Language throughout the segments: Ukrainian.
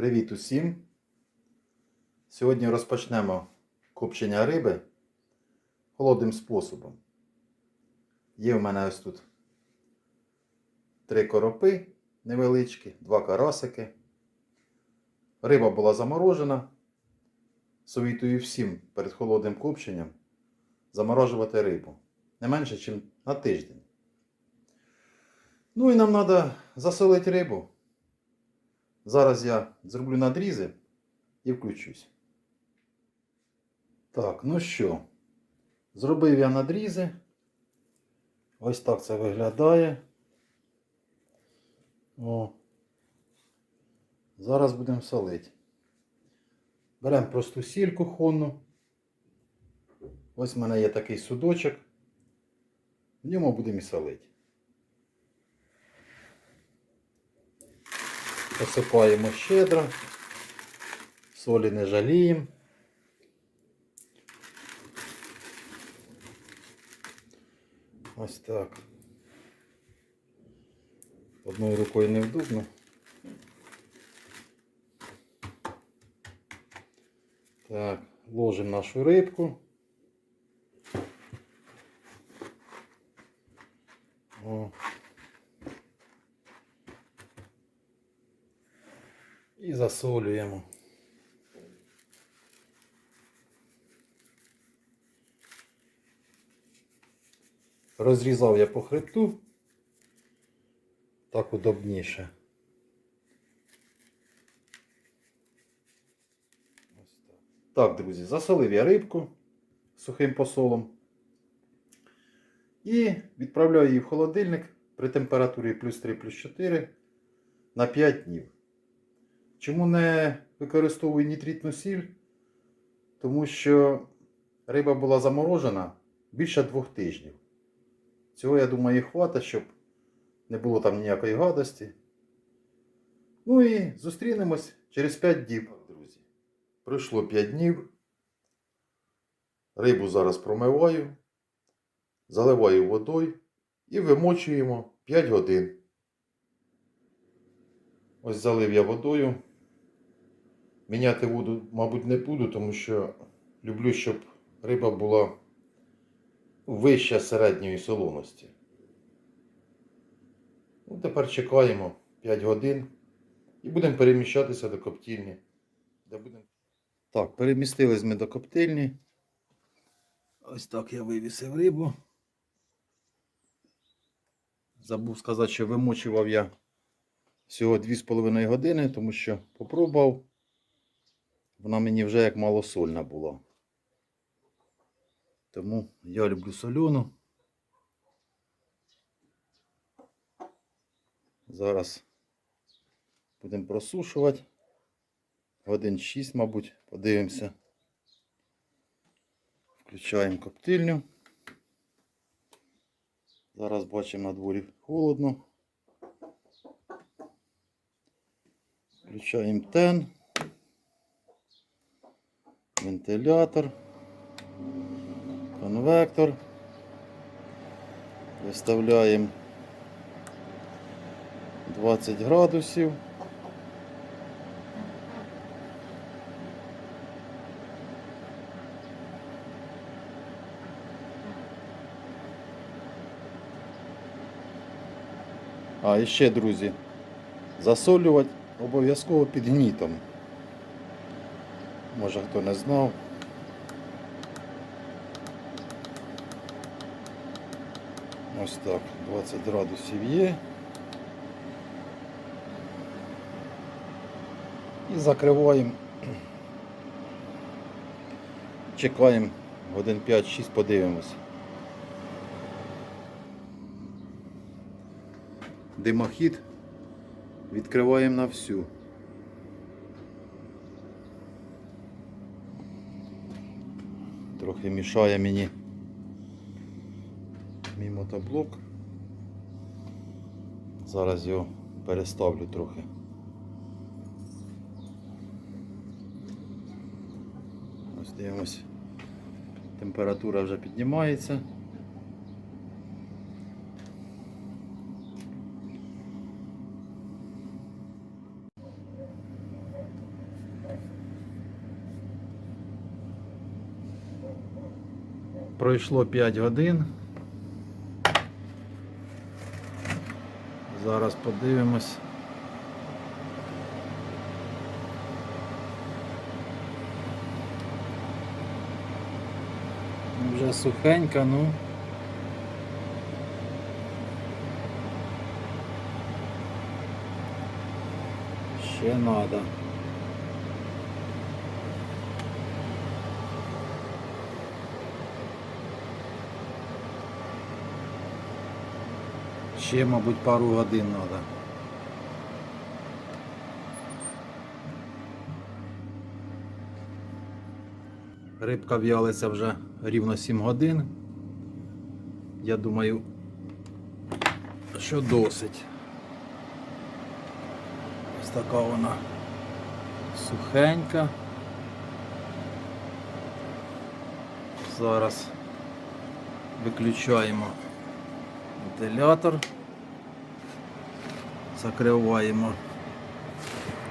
Привіт усім! Сьогодні розпочнемо копчення риби холодним способом. Є в мене ось тут три коропи невеличкі, два карасики. Риба була заморожена. Совітую всім перед холодним копченням заморожувати рибу. Не менше, ніж на тиждень. Ну і нам треба засолити рибу. Зараз я зроблю надрізи і включусь. Так, ну що, зробив я надрізи. Ось так це виглядає. О. Зараз будемо солити. Беремо просту сіль кухонну. Ось в мене є такий судочок. В ньому будемо і солити. Посипаємо щедро, солі не жаліємо. Ось так. Одною рукою невдобно. Так, ложимо нашу рибку. О. І засолюємо. Розрізав я по хребту. Так удобніше. Так. Друзі, засолив я рибку сухим посолом. І відправляю її в холодильник при температурі плюс 3 плюс 4 на 5 днів. Чому не використовую нітритну сіль? Тому що риба була заморожена більше двох тижнів. Цього, я думаю, і хватить, щоб не було там ніякої гадості. Ну і зустрінемось через 5 днів, друзі. Пройшло 5 днів. Рибу зараз промиваю, заливаю водою і вимочуємо 5 годин. Ось залив я водою. Міняти воду, мабуть, не буду, тому що люблю, щоб риба була вища середньої солоності. Ну, тепер чекаємо 5 годин і будемо переміщатися до коптильні. Де будемо... Так, перемістились ми до коптильні. Ось так я вивісив рибу. Забув сказати, що вимочував я всього 2,5 години, тому що попробував. Вона мені вже як малосольна була. Тому я люблю соляну. Зараз будемо просушувати. Годин 6, мабуть, подивимося. Включаємо коптильню. Зараз бачимо на дворі холодно. Включаємо тен, вентилятор, конвектор. Виставляємо 20 градусів. А, і ще, друзі, засолювати обов'язково під гнітом. Може хто не знав. Ось так, 20 градусів є. І закриваємо. Чекаємо годин 5-6, подивимось. Димохід відкриваємо на всю. Трохи мішає мені мій мотоблок. Зараз його переставлю трохи. Ось дивимось. Температура вже піднімається. Пройшло 5 годин. Зараз подивимось. Вже сухенька, ну. Ще надо. Ще, мабуть, пару годин треба. Рибка в'ялиться вже рівно 7 годин. Я думаю, що досить. Ось така вона сухенька. Зараз виключаємо вентилятор. Закриваємо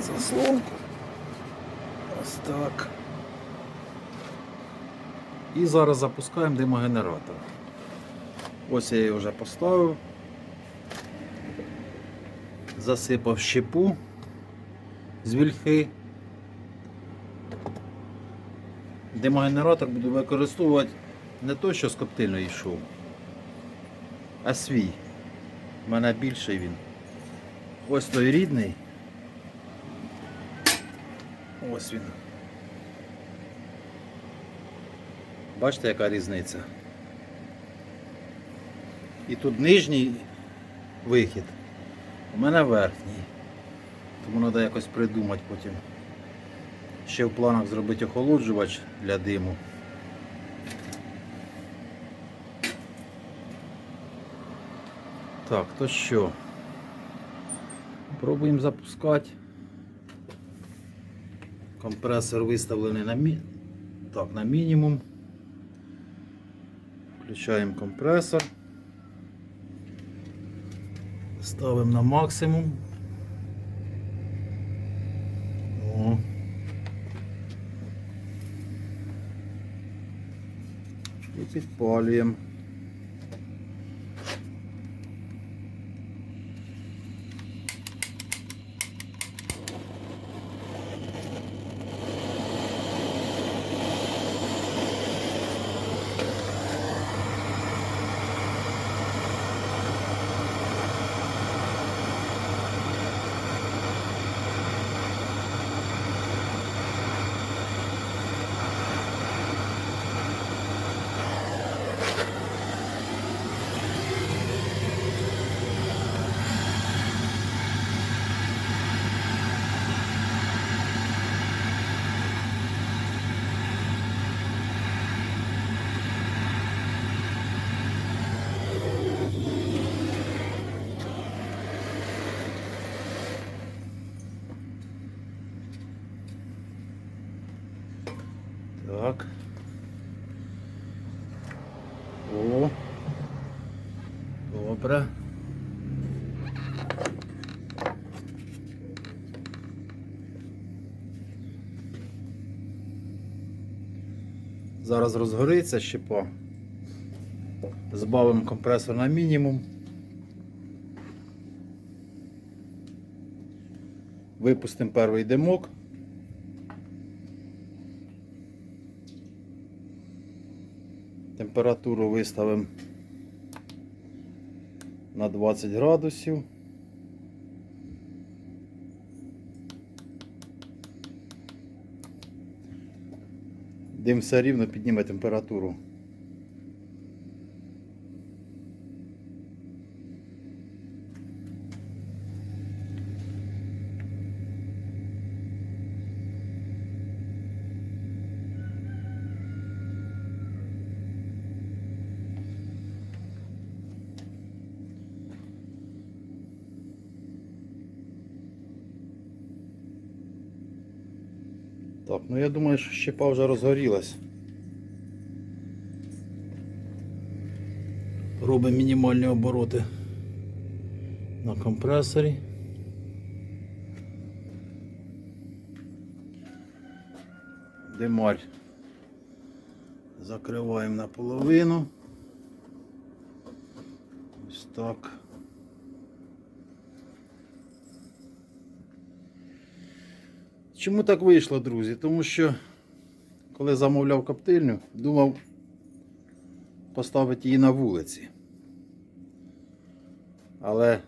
заслонку. Ось так. І зараз запускаємо димогенератор. Ось я її вже поставив. Засипав щепу з вільхи. Димогенератор буду використовувати не той, що з коптильної йшов, а свій. У мене більший він. Ось той рідний. Ось він. Бачите, яка різниця? І тут нижній вихід, у мене верхній. Тому треба якось придумати потім. Ще в планах зробити охолоджувач для диму. Так, то що? Пробуємо запускати. Компресор виставлений на, мі... так, на мінімум. Включаємо компресор. Ставимо на максимум. О. І підпалюємо. Так. О. Добре. Зараз розгориться щепа. Збавимо компресор на мінімум. Випустимо перший димок. Температуру виставимо на 20 градусів. Дим все рівно підніме температуру. Так, ну я думаю, що щепа вже розгорілась. Робимо мінімальні обороти на компресорі. Демаль Закриваємо наполовину. Ось так. Чому так вийшло, друзі? Тому що коли замовляв коптильню, думав поставити її на вулиці. Але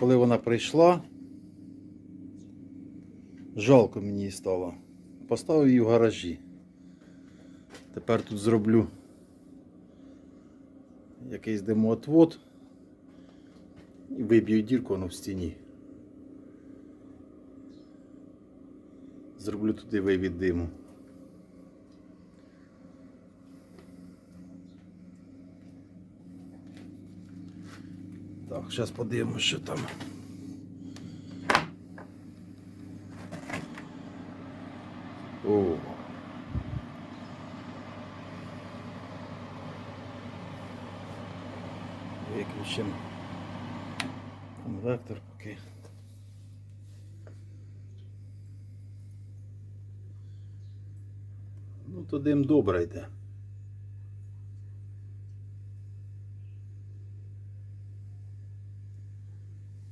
коли вона прийшла, жалко мені стало. Поставив її в гаражі. Тепер тут зроблю якийсь димоотвод і виб'ю дірку воно в стіні. Зроблю туди вивід диму. Так, зараз подивимося, що там. О. Виключимо конвектор поки. Ну, то дим добре йде.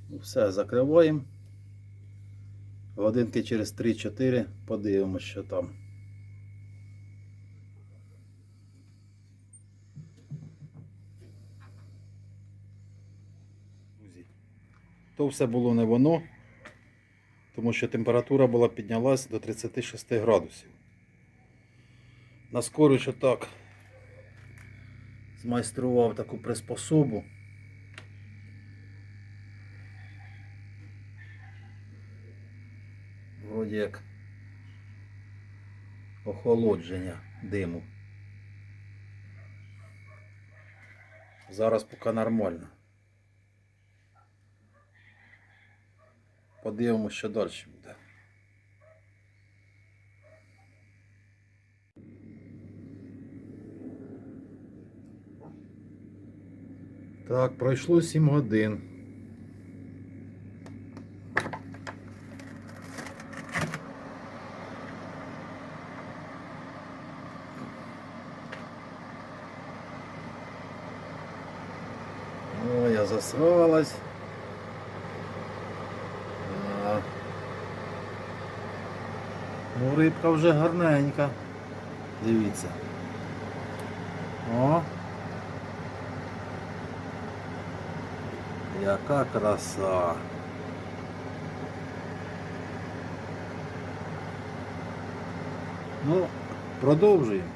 Ну, все, закриваємо. Годинки через 3-4 подивимося, що там. То все було не воно, тому що температура була піднялась до 36 градусів. На скорість отак змайстрував таку приспособу. Вроді як охолодження диму. Зараз поки нормально. Подивимося, що далі буде. Так, пройшло 7 годин. О, я засралась. Ну, рибка вже гарненька. Дивіться. О. Яка краса. Ну, продовжуємо.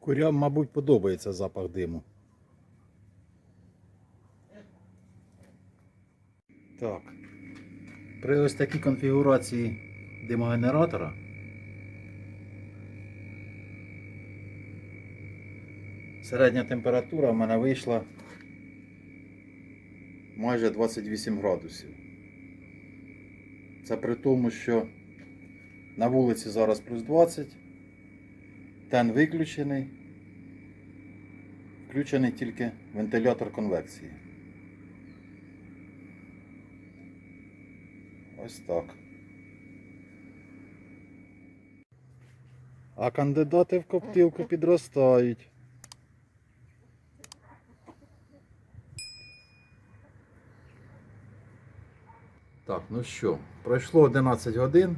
Курям, мабуть, подобається запах диму. Так. При ось такій конфігурації димогенератора середня температура в мене вийшла майже 28 градусів. Це при тому, що на вулиці зараз плюс 20, тен виключений, включений тільки вентилятор конвекції. Ось так. А кандидати в коптилку підростають. Так, ну що, пройшло 11 годин.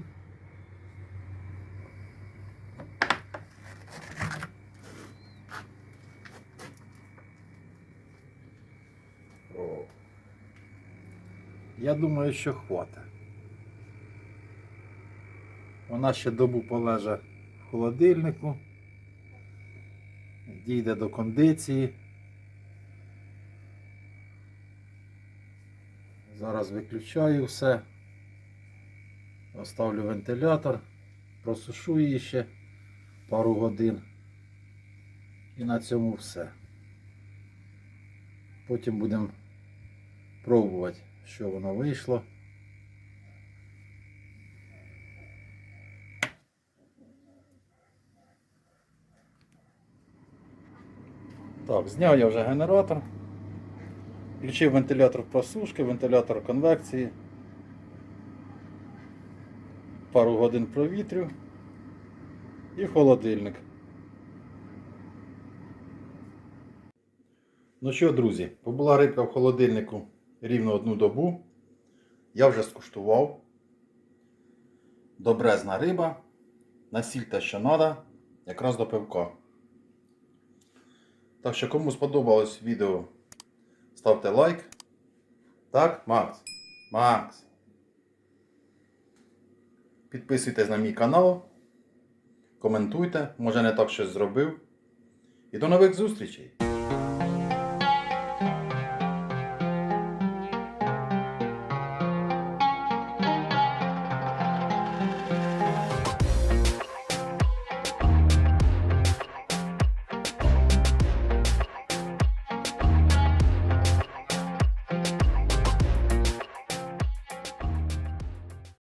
Я думаю, що хватить. Вона ще добу полежа в холодильнику, дійде до кондиції. Зараз виключаю все. Оставлю вентилятор, просушу її ще пару годин. І на цьому все. Потім будемо пробувати, що воно вийшло. Так, зняв я вже генератор. Включив вентилятор просушки, вентилятор конвекції. пару годин провітрю і холодильник. Ну що, друзі, побула рибка в холодильнику рівно одну добу. Я вже скуштував. Добрезна риба. Насіль те, що треба, якраз до пивка. Так що, кому сподобалось відео, ставте лайк. Так, Макс? Макс. Підписуйтесь на мій канал. Коментуйте, може не так щось зробив. І до нових зустрічей!